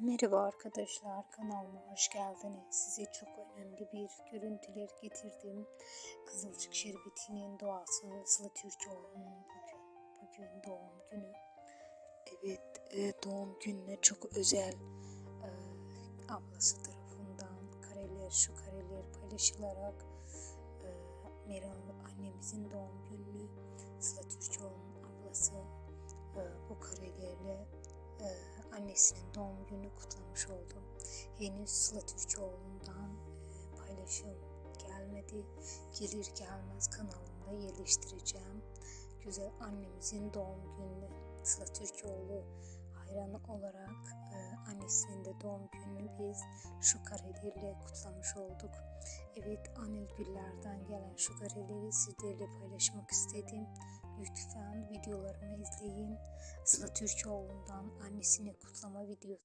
Merhaba arkadaşlar kanalıma hoş geldiniz. Size çok önemli bir görüntüler getirdim. Kızılcık Şerbeti'nin doğası Sıla Türkoğlu'nun bugün, bugün doğum günü. Evet e, doğum gününe çok özel e, ablası tarafından kareler şu kareler paylaşılarak e, Meral annemizin doğum gününü Sıla annesinin doğum günü kutlamış oldum. Henüz Sıla Türkoğlu'ndan e, paylaşım gelmedi. Gelir gelmez kanalımda yerleştireceğim. Güzel annemizin doğum gününü Sıla Türkoğlu hayranı olarak e, annesinin de doğum gününü biz şu karelerle kutlamış olduk. Evet Anil Güller'den gelen şu kareleri sizlerle paylaşmak istedim. Lütfen videolarımı izleyin. Türkoğlu'ndan annesini kutlama videosu